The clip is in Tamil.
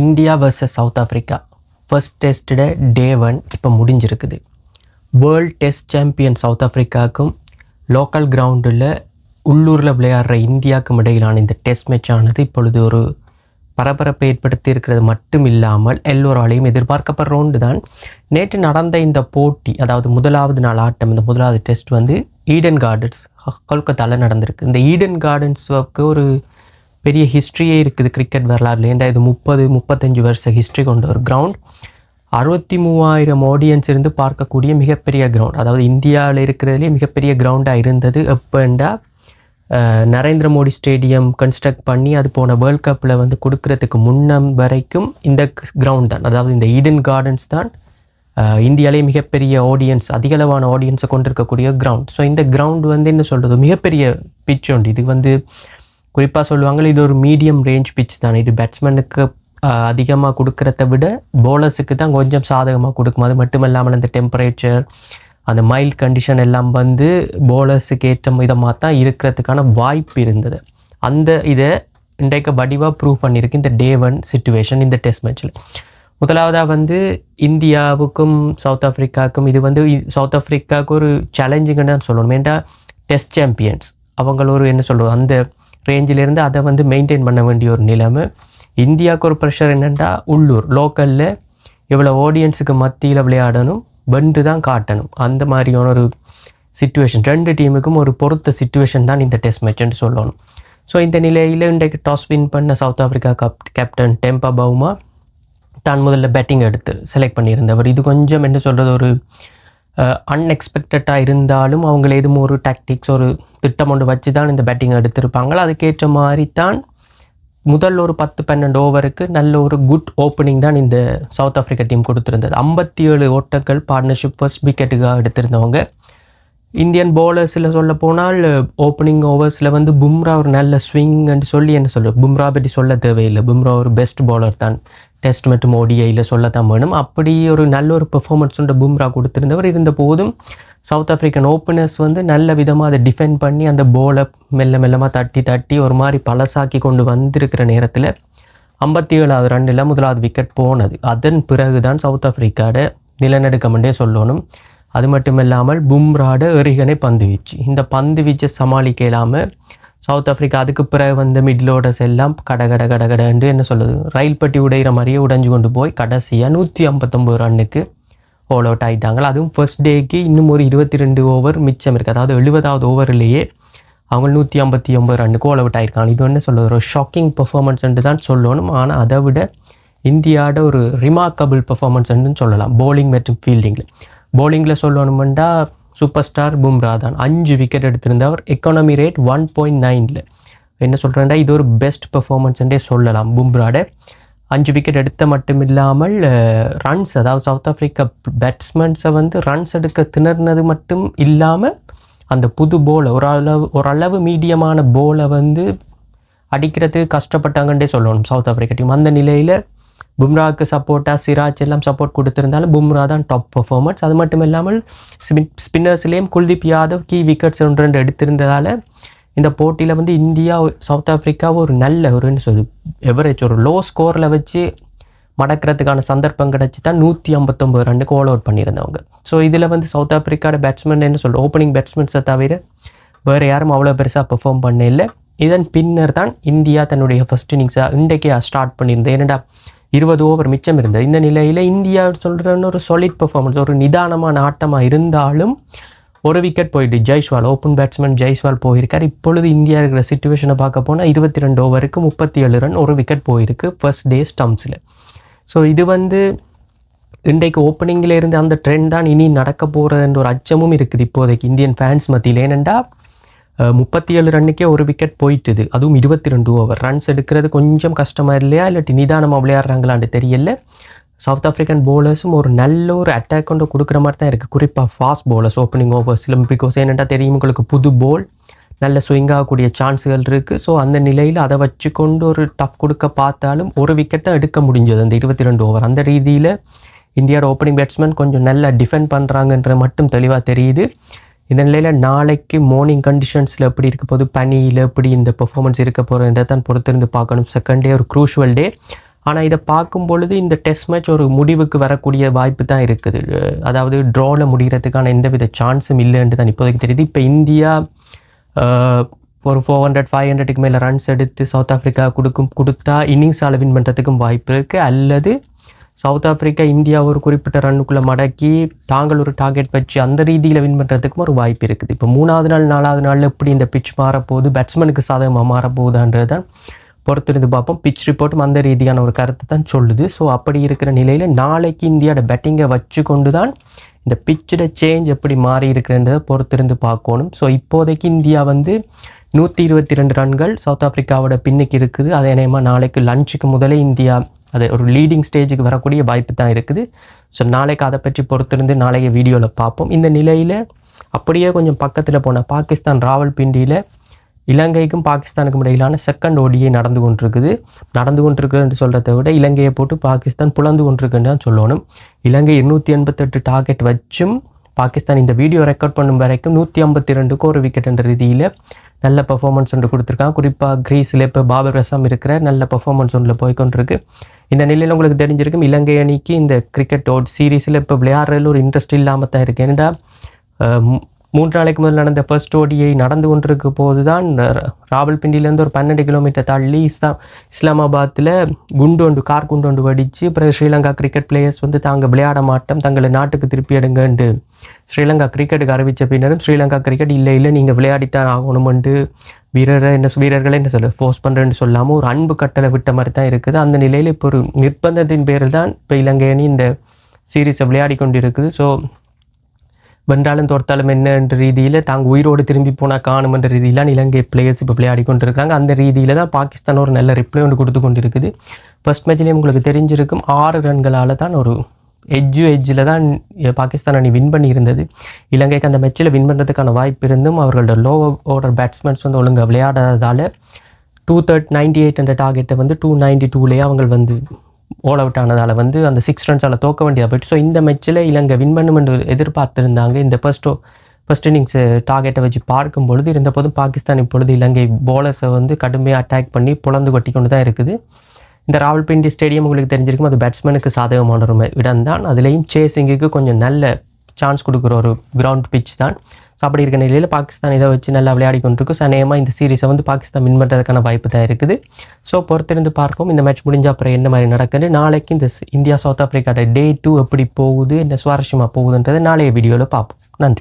India versus South Africa first test day one இப்போ முடிஞ்சிருக்குது. வேர்ல்ட் டெஸ்ட் சாம்பியன் சவுத் ஆஃப்ரிக்காவுக்கும் லோக்கல் கிரவுண்டில் உள்ளூரில் விளையாடுற இந்தியாவுக்கும் இடையிலான இந்த டெஸ்ட் மேட்ச் ஆனது இப்பொழுது ஒரு பரபரப்பை ஏற்படுத்தி இருக்கிறது மட்டும் இல்லாமல் எல்லோராலையும் எதிர்பார்க்கப்படுற ஒன்று தான் நேற்று நடந்த இந்த போட்டி அதாவது முதலாவது நாள் ஆட்டம் இந்த முதலாவது டெஸ்ட் வந்து ஈடன் கார்டன்ஸ் கொல்கத்தாவில் நடந்திருக்கு. இந்த ஈடன் கார்டன்ஸுக்கு ஒரு பெரிய ஹிஸ்ட்ரியே இருக்குது கிரிக்கெட் வரலாறுல. ஏன்டா இது முப்பது முப்பத்தஞ்சு வருஷ ஹிஸ்ட்ரி கொண்ட ஒரு கிரவுண்ட் அறுபத்தி மூவாயிரம் ஆடியன்ஸ் இருந்து பார்க்கக்கூடிய மிகப்பெரிய கிரவுண்ட் அதாவது இந்தியாவில் இருக்கிறதுலே மிகப்பெரிய கிரவுண்டாக இருந்தது. எப்போண்டா நரேந்திர மோடி ஸ்டேடியம் கன்ஸ்ட்ரக்ட் பண்ணி அது போன வேர்ல்ட் கப்பில் வந்து கொடுக்கறதுக்கு முன்னம் வரைக்கும் இந்த கிரவுண்ட் தான். அதாவது இந்த ஈடன் கார்டன்ஸ் தான் இந்தியாவிலே மிகப்பெரிய ஆடியன்ஸ் அதிகளவான ஆடியன்ஸை கொண்டிருக்கக்கூடிய கிரவுண்ட் ஸோ இந்த கிரவுண்ட் வந்து என்ன சொல்கிறது மிகப்பெரிய பிச் உண்டு. இது வந்து குறிப்பாக சொல்லுவாங்க இது ஒரு மீடியம் ரேஞ்ச் பிச் தானே. இது பேட்ஸ்மேனுக்கு அதிகமாக கொடுக்குறத விட போலர்ஸுக்கு தான் கொஞ்சம் சாதகமாக கொடுக்கும். அது மட்டும் இல்லாமல் அந்த டெம்பரேச்சர் அந்த மைல்ட் கண்டிஷன் எல்லாம் வந்து போலர்ஸுக்கு ஏற்ற விதமாக தான் இருக்கிறதுக்கான வாய்ப்பு இருந்தது. அந்த இதை இன்றைக்கு வடிவாக ப்ரூவ் பண்ணியிருக்கு இந்த டே ஒன் சுச்சுவேஷன் இந்த டெஸ்ட் மேட்ச்சில் முதலாவதாக வந்து இந்தியாவுக்கும் சவுத் ஆஃப்ரிக்காவுக்கும் இது வந்து சவுத் ஆஃப்ரிக்காவுக்கு ஒரு சேலஞ்சிங்கன்னு தான் சொல்லணும். ஏன்டா டெஸ்ட் சாம்பியன்ஸ் அவங்கள ஒரு என்ன சொல்கிறது அந்த ரேஞ்சிலேருந்து அதை வந்து மெயின்டைன் பண்ண வேண்டிய ஒரு நிலைமை. இந்தியாவுக்கு ஒரு ப்ரெஷர் என்னென்னா உள்ளூர் லோக்கலில் இவ்வளோ ஆடியன்ஸுக்கு மத்தியில் விளையாடணும் வென்று தான் காட்டணும். அந்த மாதிரியான ஒரு சுச்சுவேஷன் ரெண்டு டீமுக்கும் ஒரு பொறுத்த சுச்சுவேஷன் தான் இந்த டெஸ்ட் மேட்ச்னு சொல்லணும். ஸோ இந்த நிலையில் இன்றைக்கு டாஸ் வின் பண்ண South Africa cap captain Temba Bavuma தான் முதல்ல பேட்டிங் எடுத்து செலக்ட் பண்ணியிருந்தவர். இது கொஞ்சம் என்ன சொல்கிறது ஒரு அன்எக்ஸ்பெக்டடாக இருந்தாலும் அவங்கள எதுவும் ஒரு டாக்டிக்ஸ் ஒரு திட்டம் ஒன்று வச்சு தான் இந்த பேட்டிங் எடுத்திருப்பாங்களோ? அதுக்கேற்ற மாதிரி தான் முதல் ஒரு பத்து பன்னெண்டு ஓவருக்கு நல்ல ஒரு குட் ஓப்பனிங் தான் இந்த சவுத் ஆஃப்ரிக்கா டீம் கொடுத்துருந்தது. ஐம்பத்தி ஏழு ஓட்டங்கள் பார்ட்னர்ஷிப் ஃபர்ஸ்ட் விக்கெட்டுக்காக எடுத்திருந்தவங்க. இந்தியன் பவுலர்ஸில் சொல்ல போனால் ஓப்பனிங் ஓவர்ஸில் வந்து பும்ரா ஒரு நல்ல ஸ்விங்னு சொல்லி என்ன சொல்கிறது பும்ரா பற்றி சொல்ல தேவையில்லை. பும்ரா ஒரு பெஸ்ட் பவுலர் தான். டெஸ்ட் மற்றும் ஓடிஐயில் சொல்லத்தான் வேணும். அப்படி ஒரு நல்ல ஒரு பெர்ஃபார்மன்ஸ் உண்டு பும்ரா கொடுத்துருந்தவர். இருந்த போதும் சவுத் ஆஃப்ரிக்கன் ஓப்பனர்ஸ் வந்து நல்ல விதமாக அதை டிஃபெண்ட் பண்ணி அந்த போலை மெல்ல மெல்லமாக தட்டி தட்டி ஒரு மாதிரி பழசாக்கி கொண்டு வந்திருக்கிற நேரத்தில் ஐம்பத்தி ஏழாவது ரன்னில் முதலாவது விக்கெட் போனது. அதன் பிறகு தான் சவுத் ஆஃப்ரிக்காட நிலநடுக்கம்ன்றே சொல்லணும். அது மட்டும் இல்லாமல் பும்ராட எரிகனை பந்து வீச்சு. இந்த பந்து வீச்சை சமாளிக்க இல்லாமல் சவுத் ஆஃப்ரிக்கா அதுக்கு பிறகு வந்த மிடில் ஓடர்ஸ் எல்லாம் கட கட கட கடன்னு என்ன சொல்லுது? ரயில் பட்டி உடையிற மாதிரியே உடைஞ்சு கொண்டு போய் கடைசியாக நூற்றி ஐம்பத்தொம்பது ரன்னுக்கு ஆல் அவுட் ஆகிட்டாங்க அதுவும் ஃபர்ஸ்ட் டேக்கு இன்னும் ஒரு இருபத்தி ரெண்டு ஓவர் மிச்சம் இருக்குது அதாவது எழுபதாவது ஓவர்லேயே அவங்க நூற்றி ஐம்பத்தி ஒம்பது ரன்னுக்கு ஆல் அவுட் ஆயிருக்காங்க. இது என்ன சொல்லுது? ஒரு ஷாக்கிங் பெர்ஃபார்மன்ஸ்ன்ட்டு தான் சொல்லணும். ஆனால் அதை விட இந்தியாவோட ஒரு ரிமார்க்கபிள் பெர்ஃபார்மன்ஸ்ன்னு சொல்லலாம். போலிங் மற்றும் ஃபீல்டிங்கில் போலிங்கில் சொல்லணுமெண்டா சூப்பர் ஸ்டார் பும்ரா தான். அஞ்சு விக்கெட் எடுத்திருந்தவர் எக்கானமி ரேட் ஒன் பாயிண்ட் நைனில் என்ன சொல்கிறேன்டா இது ஒரு பெஸ்ட் பெர்ஃபார்மன்ஸ்ன்றே சொல்லலாம் பும்ராட அஞ்சு விக்கெட் எடுத்த மட்டும் இல்லாமல் ரன்ஸ் அதாவது சவுத் ஆஃப்ரிக்கா பேட்ஸ்மேன்ஸை வந்து ரன்ஸ் எடுக்க திணறினது மட்டும் இல்லாமல் அந்த புது போலை ஓரளவு ஓரளவு மீடியமான போலை வந்து அடிக்கிறது கஷ்டப்பட்டாங்கன்றே சொல்லணும் சவுத் ஆஃப்ரிக்கா டீம் அந்த நிலையில் பும்ராவுக்கு சப்போர்ட்டாக சிராஜ் எல்லாம் சப்போர்ட் கொடுத்துருந்தாலும் பும்ரா தான் டாப் பெர்ஃபார்மன்ஸ் அது மட்டும் இல்லாமல் ஸ்பின் ஸ்பின்னர்ஸ்லேயும் குல்தீப் யாதவ் கீ விக்கெட்ஸ் ஒன்று ரெண்டு எடுத்திருந்ததால் இந்த போட்டியில் வந்து இந்தியா சவுத் ஆஃப்ரிக்காவை ஒரு நல்ல ஒரு சொல்லி எவரேஜ் ஒரு லோ ஸ்கோரில் வச்சு மடக்கிறதுக்கான சந்தர்ப்பம் கிடச்சி தான் நூற்றி ஐம்பத்தொம்பது ரன்னுக்கு ஆல் அவுட் பண்ணியிருந்தவங்க. ஸோ இதில் வந்து சவுத் ஆஃப்ரிக்காவோட பேட்ஸ்மேன் என்ன சொல்கிற ஓப்பனிங் பேட்ஸ்மேன்ஸை தவிர வேறு யாரும் அவ்வளோ பெருசாக பெர்ஃபார்ம் பண்ண இல்லை. இதன் பின்னர் தான் இந்தியா தன்னுடைய ஃபஸ்ட் இன்னிங்ஸாக இன்றைக்கே ஸ்டார்ட் பண்ணியிருந்தது ஏன்னா இருபது ஓவர் மிச்சம் இருந்தது இந்த நிலையில் இந்தியா சொல்கிறன்னு ஒரு solid பெர்ஃபார்மன்ஸ் ஒரு நிதானமான ஆட்டமாக இருந்தாலும் ஒரு விக்கெட் போயிட்டு ஜெய்ஸ்வால் ஓப்பன் பேட்ஸ்மேன் ஜெய்ஸ்வால் போயிருக்கார். இப்பொழுது இந்தியா இருக்கிற சுச்சுவேஷனை பார்க்க போனால் இருபத்தி ரெண்டு ஓவருக்கு முப்பத்தி ஏழு ரன் ஒரு விக்கெட் போயிருக்கு ஃபர்ஸ்ட் டே ஸ்டம்ப்ஸில் ஸோ இது வந்து இன்றைக்கு ஓப்பனிங்கில் இருந்து அந்த ட்ரெண்ட் தான் இனி நடக்க போகிறதுன்ற ஒரு அச்சமும் இருக்குது இப்போதைக்கு. இந்தியன் ஃபேன்ஸ் மத்தியில். ஏனெண்டா முப்பத்தி ஏழு ரன்னுக்கே ஒரு விக்கெட் போயிட்டுது. அதுவும் இருபத்தி ரெண்டு ஓவர் ரன்ஸ் எடுக்கிறது கொஞ்சம் கஷ்டமாக இல்லையா? இல்லாட்டி நிதானமாக விளையாடுறாங்களான்னு தெரியல. சவுத் ஆஃப்ரிக்கன் பவுலர்ஸும் ஒரு நல்ல ஒரு அட்டாக் கொண்டு கொடுக்குற மாதிரி தான் இருக்குது குறிப்பாக ஃபாஸ்ட் bowlers ஓப்பனிங் ஓவர்ஸில் பிகாஸ் என்னென்னா தெரியும்? உங்களுக்கு புது போல் நல்ல ஸ்விங் ஆகக்கூடிய சான்ஸுகள் இருக்குது ஸோ அந்த நிலையில் அதை வச்சு கொண்டு ஒரு டஃப் கொடுக்க பார்த்தாலும் ஒரு விக்கெட் தான் எடுக்க முடிஞ்சது. அந்த இருபத்தி ரெண்டு ஓவர் அந்த ரீதியில் இந்தியாவோட ஓப்பனிங் பேட்ஸ்மேன் கொஞ்சம் நல்லா டிஃபெண்ட் பண்ணுறாங்கன்ற மட்டும் தெளிவாக தெரியுது. இந்த நிலையில் நாளைக்கு மார்னிங் கண்டிஷன்ஸில் எப்படி இருக்க போகுது? பனியில் எப்படி இந்த பெர்ஃபார்மன்ஸ் இருக்க போகிறத தான் பொறுத்திருந்து பார்க்கணும். செகண்ட் டே ஒரு க்ரூஷுவல் டே ஆனால் இதை பார்க்கும் பொழுது இந்த டெஸ்ட் மேட்ச் ஒரு முடிவுக்கு வரக்கூடிய வாய்ப்பு தான் இருக்குது. அதாவது ட்ராவில் முடிகிறதுக்கான எந்தவித சான்ஸும் இல்லைன்ட்டு தான் இப்போதைக்கு தெரியுது. இப்போ இந்தியா ஒரு ஃபோர் ஹண்ட்ரட் ஃபைவ் ஹண்ட்ரடுக்கு மேலே ரன்ஸ் எடுத்து சவுத் ஆஃப்ரிக்கா கொடுக்கும் கொடுத்தா இன்னிங்ஸால் வின் பண்ணுறதுக்கும் வாய்ப்பு இருக்குது அல்லது சவுத் ஆஃப்ரிக்கா இந்தியா ஒரு குறிப்பிட்ட ரன்னுக்குள்ளே மடக்கி தாங்கள் ஒரு டார்கெட் வச்சு அந்த ரீதியில் வின் பண்ணுறதுக்கும் ஒரு வாய்ப்பு இருக்குது. இப்போ மூணாவது நாள் நாலாவது நாளில் எப்படி இந்த பிச் மாறப்போகுது பேட்ஸ்மேனுக்கு சாதகமாக மாறப்போகுதான்றது தான் பொறுத்திருந்து பார்ப்போம். பிச் ரிப்போர்ட்டும் அந்த ரீதியான ஒரு கருத்தை தான் சொல்லுது. ஸோ அப்படி இருக்கிற நிலையில் நாளைக்கு இந்தியாவோட பேட்டிங்கை வச்சு கொண்டு தான் இந்த பிச்சோட சேஞ்ச் எப்படி மாறி இருக்கிறன்றதை பொறுத்திருந்து பார்க்கணும். ஸோ இப்போதைக்கு இந்தியா வந்து நூற்றி இருபத்தி ரெண்டு ரன்கள் சவுத் ஆஃப்ரிக்காவோட பின்னுக்கு இருக்குது. அதே நேரமாக நாளைக்கு லஞ்சுக்கு முதலே இந்தியா அது ஒரு லீடிங் ஸ்டேஜுக்கு வரக்கூடிய வாய்ப்பு தான் இருக்குது. ஸோ நாளைக்கு அதை பற்றி பொறுத்திருந்து நாளைய வீடியோவில் பார்ப்போம். இந்த நிலையில் அப்படியே கொஞ்சம் பக்கத்தில் போன பாகிஸ்தான் ராவல்பிண்டியில் இலங்கைக்கும் பாகிஸ்தானுக்கும் இடையிலான செகண்ட் ஓடியை நடந்து கொண்டிருக்குது. நடந்து கொண்டிருக்குன்னு சொல்கிறத விட இலங்கையை போட்டு பாகிஸ்தான் புலந்து கொண்டிருக்குன்னு தான் சொல்லணும். இலங்கை இருநூற்றி எண்பத்தெட்டு டார்கெட் வச்சும் பாகிஸ்தான் இந்த வீடியோ ரெக்கார்ட் பண்ணும் வரைக்கும் நூற்றி ஐம்பத்தி ரெண்டுக்கு ஒரு விக்கெட் என்ற ரீதியில் நல்ல பர்ஃபார்மன்ஸ் ஒன்று கொடுத்துருக்கான் குறிப்பாக கிரீஸில் இப்போ பாபர் ரசம் இருக்கிற நல்ல பர்ஃபார்மன்ஸ் ஒன்றில் போய்க்கொண்டிருக்கு. இந்த நிலையில் உங்களுக்கு தெரிஞ்சிருக்கும் இலங்கை அணிக்கு இந்த கிரிக்கெட் ஓட் சீரீஸில் இப்போ விளையாடுறதுல ஒரு இன்ட்ரெஸ்ட் இல்லாமல் தான் இருக்குது ஏன்னா மூன்று நாளைக்கு முதல் நடந்த ஃபர்ஸ்ட் ஓடியை நடந்து கொண்டிருக்க போது தான் ராவல்பிண்டிலேருந்து ஒரு பன்னெண்டு கிலோமீட்டர் தள்ளி இஸ்லாம் இஸ்லாமாபாத்தில் குண்டு ஒன்று கார் குண்டு ஒன்று வெடிச்சு பிறகு ஸ்ரீலங்கா கிரிக்கெட் பிளேயர்ஸ் வந்து தாங்க விளையாட மாட்டோம் தங்களை நாட்டுக்கு திருப்பி எடுங்கன்ட்டு. ஸ்ரீலங்கா கிரிக்கெட்டுக்கு அறிவித்த பின்னரும் ஸ்ரீலங்கா கிரிக்கெட் இல்லை இல்லை நீங்கள் விளையாடித்தான் ஆகணுமெண்டு வீரரை என்ன வீரர்களை என்ன சொல்ல ஃபோர்ஸ் பண்ணுறேன்னு சொல்லாமல் ஒரு அன்பு கட்டளை விட்ட மாதிரி தான் இருக்குது. அந்த நிலையில் இப்போ ஒரு நிர்பந்தத்தின் பேரில் தான் இப்போ இலங்கை அணி இந்த சீரீஸை விளையாடி கொண்டு இருக்குது ஸோ வென்றாலும் தோற்றாலும் என்ன என்ற ரீதியில் தாங்க உயிரோடு திரும்பி போனால் காணும் என்ற இலங்கை பிளேயர்ஸ் இப்போ விளையாடி கொண்டு இருக்காங்க அந்த ரீதியில் தான் பாகிஸ்தான் ஒரு நல்ல ரிப்ளை ஒன்று கொடுத்து கொண்டு இருக்குது ஃபர்ஸ்ட் மேட்ச்லேயே உங்களுக்கு தெரிஞ்சிருக்கும் ஆறு ரன்களால் தான் ஒரு எஜ்ஜு எஜ்ஜில் தான் பாகிஸ்தான் அணி வின் பண்ணியிருந்தது. இலங்கைக்கு அந்த மேட்ச்சில் வின் பண்ணுறதுக்கான வாய்ப்பு இருந்தும் அவர்களோட லோ ஆர்டர் பேட்ஸ்மேன்ஸ் வந்து ஒழுங்காக விளையாடாததால் டூ தேர்ட் நைன்டி எயிட் என்ற டார்கெட்டை வந்து டூ நைன்டி டூலேயே அவங்க வந்து ஓல் அவுட் ஆனதால் வந்து அந்த சிக்ஸ் ரன்ஸால் தோக்க வேண்டியதாக போயிட்டு ஸோ இந்த மேட்ச்சில் இலங்கை வின் பண்ணும் என்று இந்த ஃபர்ஸ்ட் ஃபர்ஸ்ட் இன்னிங்ஸ் டார்கெட்டை வச்சு பார்க்கும் பொழுது இருந்தபோதும் பாகிஸ்தான் இப்பொழுது இலங்கை போலர்ஸை வந்து கடுமையாக அட்டாக் பண்ணி புலந்து கொட்டி கொண்டு தான் இருக்குது. இந்த ராவல்பிண்டி ஸ்டேடியம் உங்களுக்கு தெரிஞ்சிருக்கும் அது பேட்ஸ்மேனுக்கு சாதகமான ஒரு இடம் தான் அதுலேயும் சேசிங்குக்கு கொஞ்சம் நல்ல சான்ஸ் கொடுக்குற ஒரு கிரவுண்ட் பிச் தான். ஸோ அப்படி இருக்க நிலையில் பாகிஸ்தான் இதை வச்சு நல்லா விளையாடி கொண்டிருக்கும் ஸோ அநேகமாக இந்த சீரீஸை வந்து பாகிஸ்தான் வின் பண்ணுறதுக்கான வாய்ப்பு தான் இருக்குது. ஸோ பொறுத்திருந்து பார்ப்போம். இந்த மேட்ச் முடிஞ்ச அப்புறம் என்ன மாதிரி நடக்குது? நாளைக்கு இந்த இந்தியா சவுத் ஆஃப்ரிக்காவோட டே டூ எப்படி போகுது? என்ன சுவாரஸ்யமாக போகுதுன்றதை நாளைய வீடியோவில் பார்ப்போம். நன்றி.